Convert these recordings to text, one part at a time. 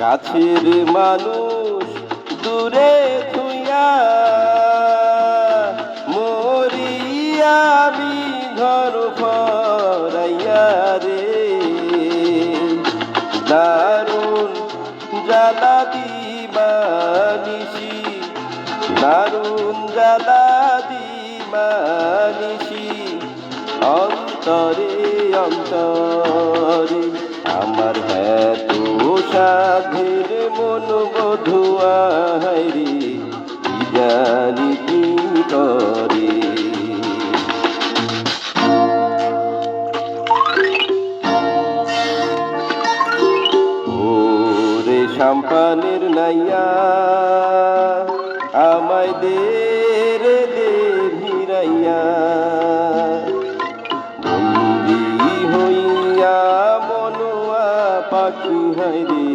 কাছের মানুষ দূরে থুইয়া মরিয়া আমি ঘর ফরাইয়া রে। দারুণ জ্বালা দিবানিসি দারুণ জ্বালা দিবানিসি অন্তরে অন্তরে। আমার হ্যাঁ তো সাধের মন বধুয়া রে, কি জানি কি করে? ওরে সাম্পানের নাইয়া, আমায় দে রে দে ভিড়াইয়া। পাখি হায় রে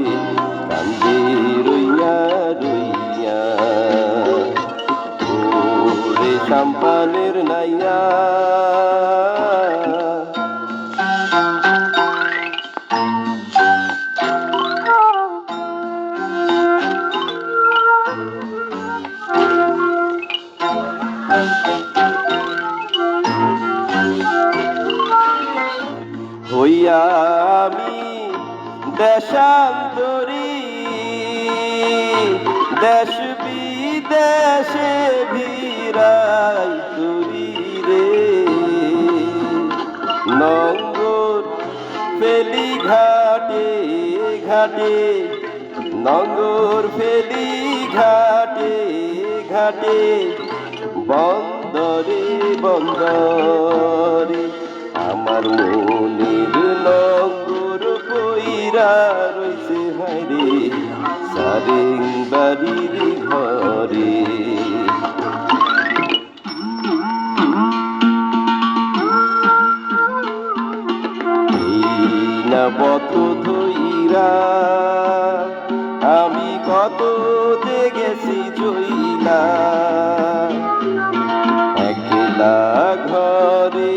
কান্দে রইয়া রইয়া। ওরে সাম্পানের নাইয়া। হইয়া আমি দেশান্তরী, দেশ বিদেশে ভিড়াই করি রে। নঙ্গর ফেলি ঘাটে ঘাটে, নঙ্গর ফেলি ঘাটে ঘাটে, বন্দরে বন্দরে আমার মনের হায়রে সারেং বাড়ির ঘরে। না পথ ধইরা আমি কত গেছি জইলা একলা ঘরে